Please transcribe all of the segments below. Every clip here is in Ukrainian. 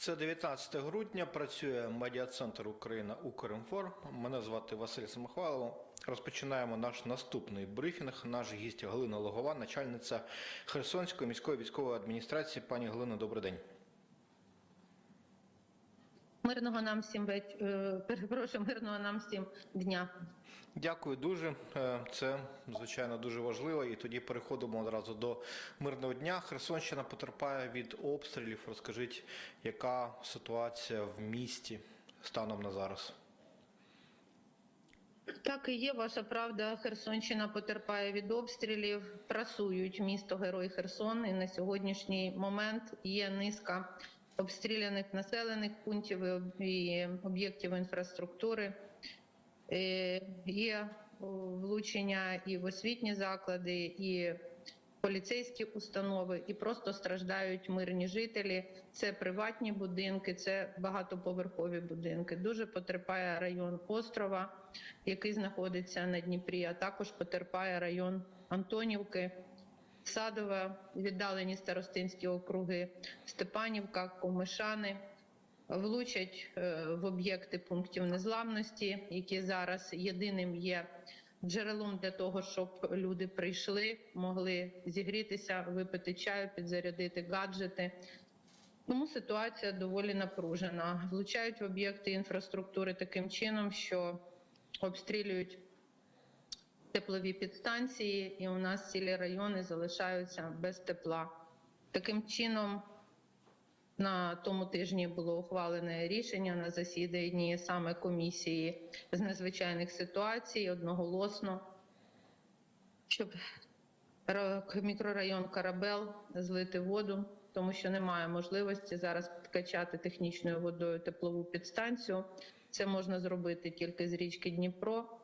Це 19 грудня. Працює медіа-центр Україна Укрінформ. Мене звати Василь Самохвалов. Розпочинаємо наш наступний брифінг. Наш гість Галина Логова, начальниця Херсонської міської військової адміністрації. Пані Галина, добрий день. Мирного нам всім веч... е, перепрошую, мирного нам всім дня. Дякую дуже. Е, Це звичайно дуже важливо. І тоді переходимо одразу до мирного дня. Херсонщина потерпає від обстрілів. Розкажіть, яка ситуація в місті станом на зараз? Так і є ваша правда. Херсонщина потерпає від обстрілів. Прасують місто Герой Херсон. І на сьогоднішній момент є низка обстріляних населених пунктів і об'єктів інфраструктури. Е, Є влучення і в освітні заклади, і поліцейські установи, і просто страждають мирні жителі. Це приватні будинки, це багатоповерхові будинки. Дуже потерпає район острова, який знаходиться на Дніпрі, а також потерпає район Антонівки. Садове, віддалені старостинські округи, Степанівка, Комишани влучать е, в об'єкти пунктів незламності, які зараз єдиним є джерелом для того, щоб люди прийшли, могли зігрітися, випити чаю, підзарядити гаджети. Тому ситуація доволі напружена. Влучають в об'єкти інфраструктури таким чином, що обстрілюють теплові підстанції, і у нас цілі райони залишаються без тепла. Таким чином, на тому тижні було ухвалене рішення на засіданні саме комісії з надзвичайних ситуацій одноголосно, щоб мікрорайон Карабел злити воду, тому що немає можливості зараз підкачати технічною водою теплову підстанцію. Це можна зробити тільки з річки Дніпро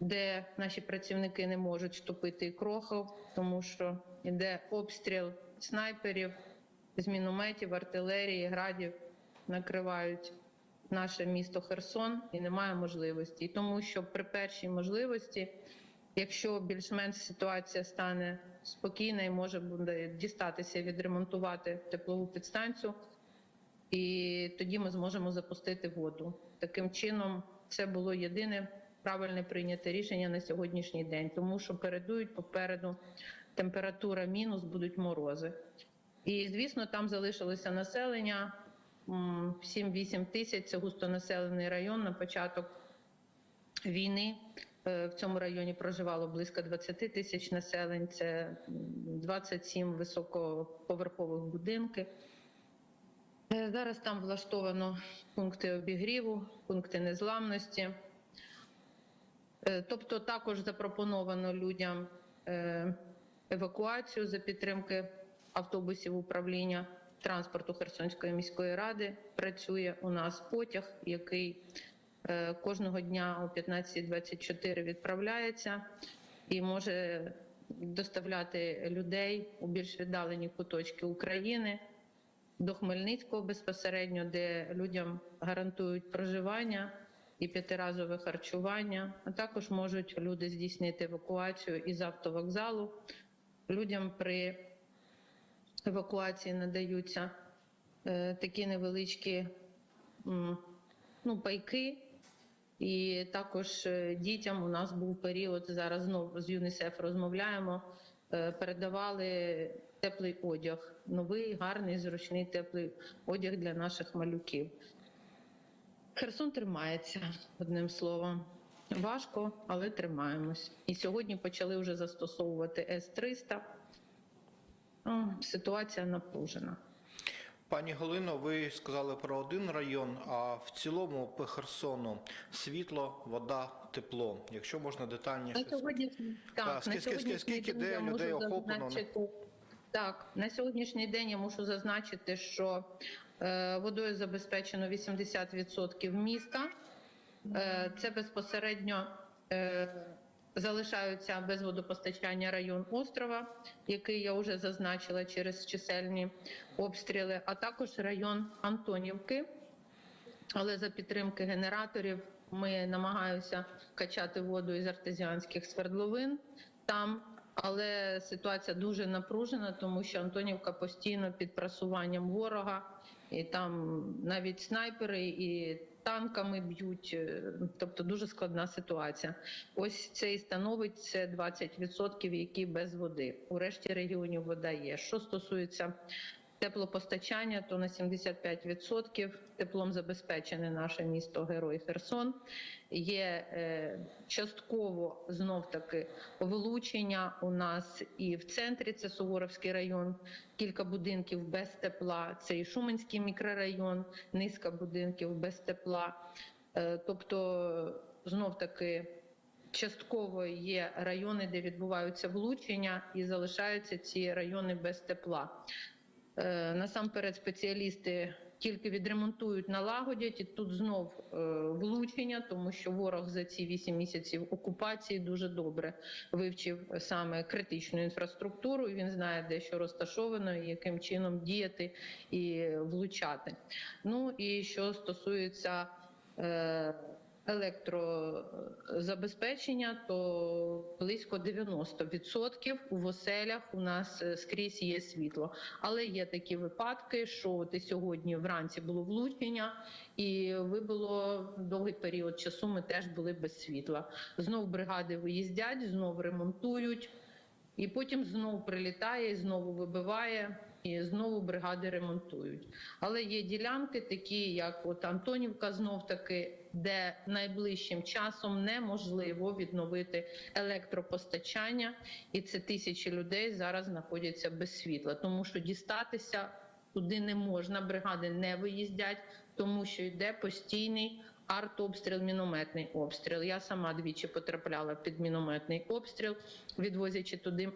де наші працівники не можуть вступити і кроху, тому що йде обстріл снайперів, з мінометів, артилерії, градів накривають наше місто Херсон і немає можливості. І тому, що при першій можливості, якщо більш-менш ситуація стане спокійна і може буде дістатися відремонтувати теплову підстанцію, і тоді ми зможемо запустити воду. Таким чином, це було єдине правильне прийняте рішення на сьогоднішній день, тому що передують попереду температура мінус, будуть морози. І звісно, там залишилося населення 7-8 тисяч. Це густонаселений район на початок війни. Е, В цьому районі проживало близько 20 тисяч населень. Це м, 27 високоповерхових будинків. Е, Зараз там влаштовано пункти обігріву, пункти незламності. Е, Тобто також запропоновано людям е, евакуацію за підтримки автобусів управління транспорту Херсонської міської ради. Працює у нас потяг, який е, кожного дня о 15.24 відправляється і може доставляти людей у більш віддалені куточки України до Хмельницького безпосередньо, де людям гарантують проживання і п'ятиразове харчування. А також можуть люди здійснити евакуацію із автовокзалу. Людям при евакуації надаються е, такі невеличкі ну, пайки. І також е, дітям у нас був період, зараз знову з ЮНІСЕФ розмовляємо, е, передавали теплий одяг, новий, гарний, зручний теплий одяг для наших малюків. Херсон тримається, одним словом. Важко, але тримаємось. І сьогодні почали вже застосовувати С-300. Ситуація напружена. Пані Галино, ви сказали про один район, а в цілому по Херсону світло, вода, тепло. Якщо можна детальніше. На сьогодні Так, так, скільки- на скільки день я людей можу охоплено? Так, на сьогоднішній день я мушу зазначити, що водою забезпечено 80% міста. Е, це безпосередньо е, залишаються без водопостачання район острова, який я вже зазначила через чисельні обстріли, а також район Антонівки. Але за підтримки генераторів ми намагаємося качати воду із артезіанських свердловин там. Але ситуація дуже напружена, тому що Антонівка постійно під просуванням ворога і там навіть снайпери і танками б'ють, е, тобто дуже складна ситуація. Ось це і становить це 20%, які без води. У решті регіонів вода є. Що стосується теплопостачання, то на 75% теплом забезпечене наше місто Герой Херсон. Є е, частково знов таки влучення у нас і в центрі це Суворовський район, кілька будинків без тепла. Це і Шуменський мікрорайон, низка будинків без тепла. Е, тобто, знов таки. Частково є райони, де відбуваються влучення, і залишаються ці райони без тепла. Е, Насамперед, спеціалісти тільки відремонтують, налагодять, і тут знов е, влучення, тому що ворог за ці 8 місяців окупації дуже добре вивчив саме критичну інфраструктуру. і Він знає, де що розташовано, і яким чином діяти і влучати. Ну і що стосується е, електрозабезпечення, то близько 90% в оселях у нас е, скрізь є світло. Але є такі випадки, що от і сьогодні вранці було влучення, і вибило довгий період часу. Ми теж були без світла. Знов бригади виїздять, знов ремонтують, і потім знов прилітає, знову вибиває. І знову бригади ремонтують. Але є ділянки, такі як от Антонівка, знов таки, де найближчим часом неможливо відновити електропостачання, і це тисячі людей зараз знаходяться без світла, тому що дістатися туди не можна. Бригади не виїздять, тому що йде постійний артобстріл, мінометний обстріл. Я сама двічі потрапляла під мінометний обстріл, відвозячи туди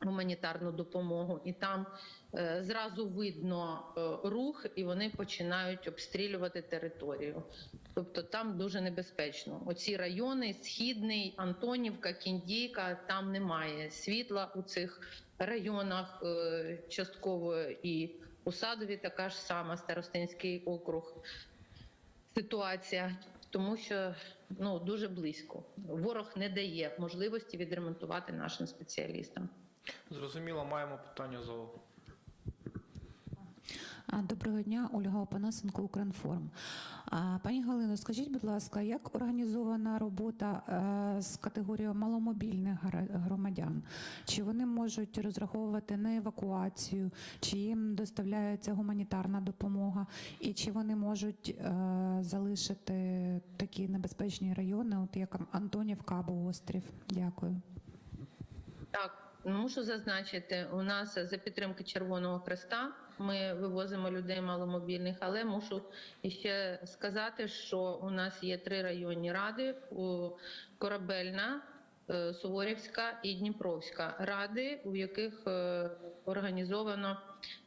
гуманітарну допомогу, і там е, зразу видно е, рух, і вони починають обстрілювати територію. Тобто там дуже небезпечно. Оці райони, Східний, Антонівка, Кіндійка, там немає світла у цих районах е, частково і у Садові така ж сама Старостинський округ. Ситуація, тому що ну дуже близько. Ворог не дає можливості відремонтувати нашим спеціалістам. Зрозуміло, маємо питання. А, Доброго дня, Ольга Опанасенко, Укрінформ. Пані Галино, скажіть, будь ласка, як організована робота е, з категорією маломобільних громадян? Чи вони можуть розраховувати на евакуацію, чи їм доставляється гуманітарна допомога, і чи вони можуть е, залишити такі небезпечні райони, от як Антонівка або острів? Дякую. Так, мушу зазначити, у нас за підтримки Червоного Хреста ми вивозимо людей маломобільних, але мушу ще сказати, що у нас є три районні ради: Корабельна, е, Суворівська і Дніпровська ради, у яких е, організовано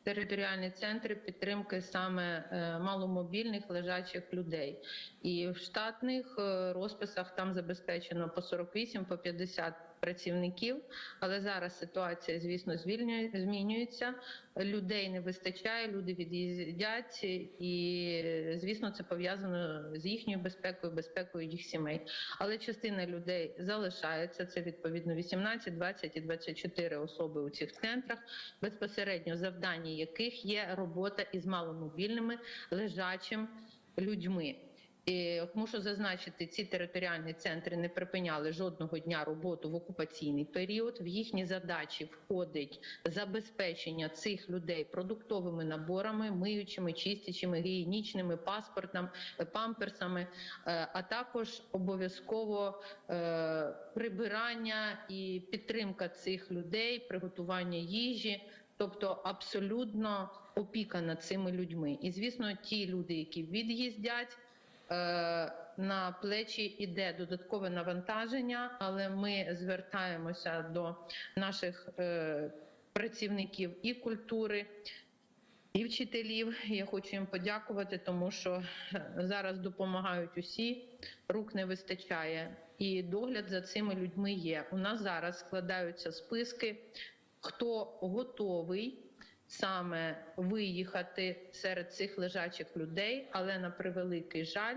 територіальні центри підтримки саме е, маломобільних лежачих людей. І в штатних розписах там забезпечено по 48, по 50 працівників. Але зараз ситуація, звісно, звільнює, змінюється. Людей не вистачає, люди від'їздять, і звісно, це пов'язано з їхньою безпекою, безпекою їх сімей. Але частина людей залишається. Це відповідно 18, 20 і 24 особи у цих центрах, безпосередньо завдання яких є робота із маломобільними лежачим людьми. І мушу зазначити, ці територіальні центри не припиняли жодного дня роботу в окупаційний період. В їхні задачі входить забезпечення цих людей продуктовими наборами, миючими, чистячими, гігієнічними, паспортом, памперсами, е, а також обов'язково е, прибирання і підтримка цих людей, приготування їжі. Тобто абсолютно опіка над цими людьми, і звісно, ті люди, які від'їздять, е, на плечі йде додаткове навантаження, але ми звертаємося до наших е, працівників і культури. І вчителів я хочу їм подякувати, тому що зараз допомагають усі, рук не вистачає, і догляд за цими людьми є. У нас зараз складаються списки, хто готовий саме виїхати серед цих лежачих людей, але на превеликий жаль,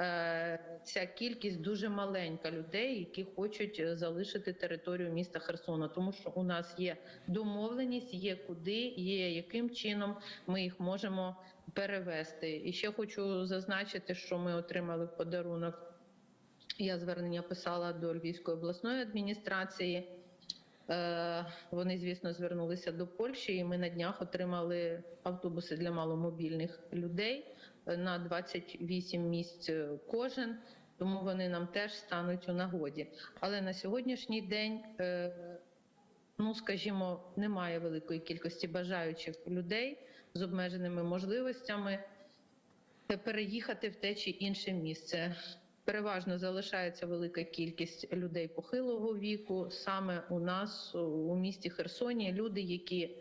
е, ця кількість дуже маленька людей, які хочуть е, залишити територію міста Херсона, тому що у нас є домовленість, є куди, є яким чином ми їх можемо перевести. І ще хочу зазначити, що ми отримали в подарунок. Я звернення писала до Львівської обласної адміністрації. Е, Вони, звісно, звернулися до Польщі, і ми на днях отримали автобуси для маломобільних людей е, на 28 місць е, кожен. Тому вони нам теж стануть у нагоді. Але на сьогоднішній день, ну скажімо, немає великої кількості бажаючих людей з обмеженими можливостями переїхати в те чи інше місце. Переважно залишається велика кількість людей похилого віку. Саме у нас у місті Херсоні люди, які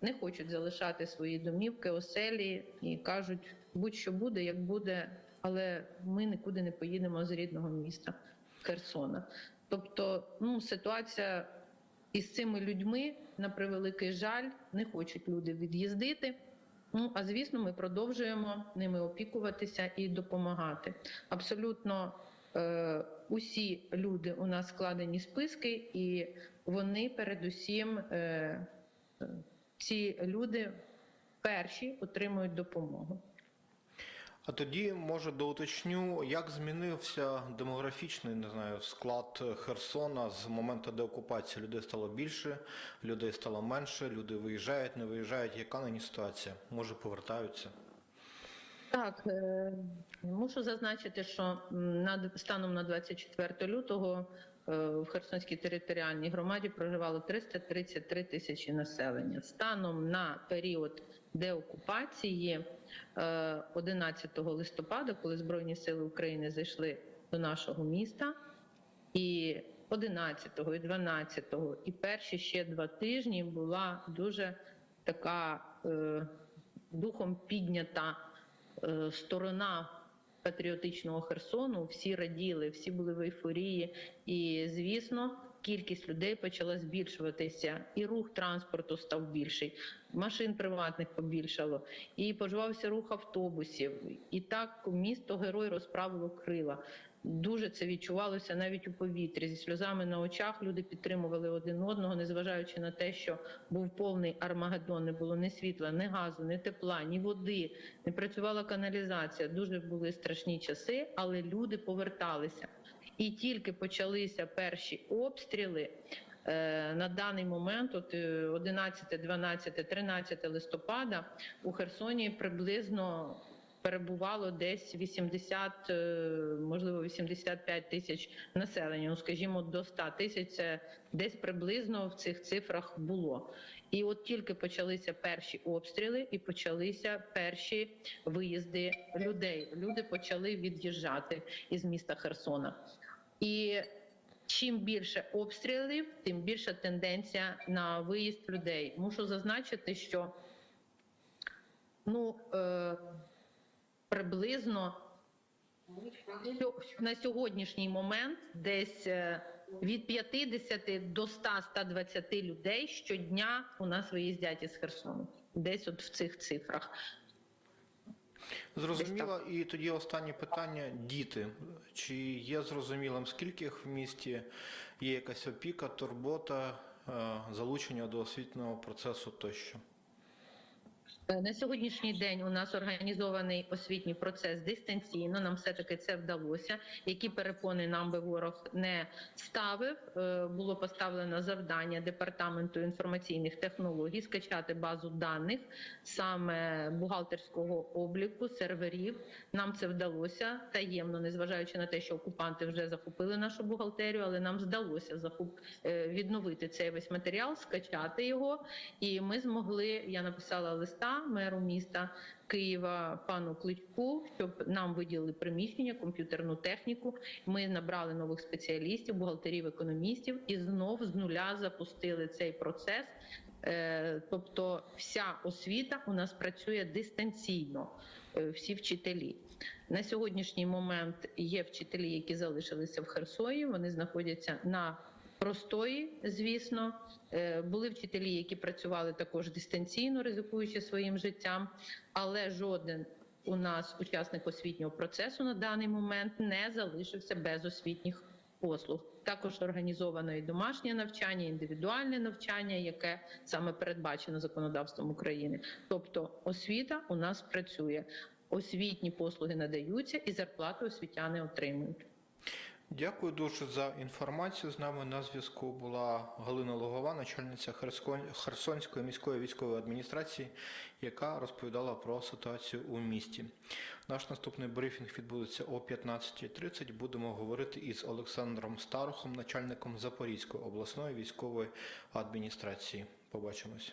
не хочуть залишати свої домівки, оселі і кажуть, будь-що буде, як буде, але ми нікуди не поїдемо з рідного міста Херсона. Тобто, ну ситуація із цими людьми на превеликий жаль не хочуть люди від'їздити. Ну а звісно, ми продовжуємо ними опікуватися і допомагати. Абсолютно е, усі люди у нас складені списки, і вони передусім е, е, ці люди перші отримують допомогу. А тоді, може, доуточню, як змінився демографічний не знаю, склад Херсона з моменту деокупації? Людей стало більше, людей стало менше, люди виїжджають, не виїжджають. Яка нині ситуація? Може, повертаються? Так, е, мушу зазначити, що м, на станом на 24 лютого в Херсонській територіальній громаді проживало 333 тисячі населення. Станом на період деокупації е, 11 листопада, коли Збройні сили України зайшли до нашого міста, і 11-го, і 12-го, і перші ще два тижні була дуже така е, духом піднята е, сторона патріотичного Херсону. Всі раділи, всі були в ейфорії. І, звісно, кількість людей почала збільшуватися, і рух транспорту став більший, машин приватних побільшало, і поживався рух автобусів. І так місто герой розправило крила. Дуже це відчувалося навіть у повітрі. Зі сльозами на очах люди підтримували один одного, незважаючи на те, що був повний армагеддон, не було ні світла, ні газу, ні тепла, ні води, не працювала каналізація. Дуже були страшні часи, але люди поверталися. І тільки почалися перші обстріли. е, На даний момент, от е, 11, 12, 13 листопада, у Херсоні приблизно перебувало десь 80, е, можливо, 85 тисяч населення. Ну, скажімо, до 100 тисяч це десь приблизно в цих цифрах було. І от тільки почалися перші обстріли і почалися перші виїзди людей. Люди почали від'їжджати із міста Херсона. І чим більше обстрілів, тим більша тенденція на виїзд людей. Мушу зазначити, що ну е, приблизно на сьогоднішній момент десь е, від 50 до 100-120 людей щодня у нас виїздять із Херсону. Десь от в цих цифрах. Зрозуміло. І тоді останнє питання: діти. Чи є зрозумілим, скільки їх в місті є якась опіка, турбота, е, залучення до освітнього процесу тощо? На сьогоднішній день у нас організований освітній процес дистанційно. Нам все таки це вдалося. Які перепони нам би ворог не ставив, е, було поставлено завдання департаменту інформаційних технологій скачати базу даних саме бухгалтерського обліку серверів. Нам це вдалося таємно, незважаючи на те, що окупанти вже захопили нашу бухгалтерію, але нам вдалося захоп... е, відновити цей весь матеріал, скачати його. І ми змогли. Я написала листа меру міста Києва пану Кличку, щоб нам виділили приміщення, комп'ютерну техніку. Ми набрали нових спеціалістів, бухгалтерів, економістів і знов з нуля запустили цей процес. Е, Тобто, вся освіта у нас працює дистанційно, е, всі вчителі. На сьогоднішній момент є вчителі, які залишилися в Херсоні. Вони знаходяться на простої, звісно. Е, Були вчителі, які працювали також дистанційно, ризикуючи своїм життям, але жоден у нас учасник освітнього процесу на даний момент не залишився без освітніх послуг. Також організовано і домашнє навчання, і індивідуальне навчання, яке саме передбачено законодавством України. Тобто освіта у нас працює, освітні послуги надаються і зарплату освітяни отримують. Дякую дуже за інформацію. З нами на зв'язку була Галина Логова, начальниця Херсонської міської військової адміністрації, яка розповідала про ситуацію у місті. Наш наступний брифінг відбудеться о 15.30. Будемо говорити із Олександром Старухом, начальником Запорізької обласної військової адміністрації. Побачимось.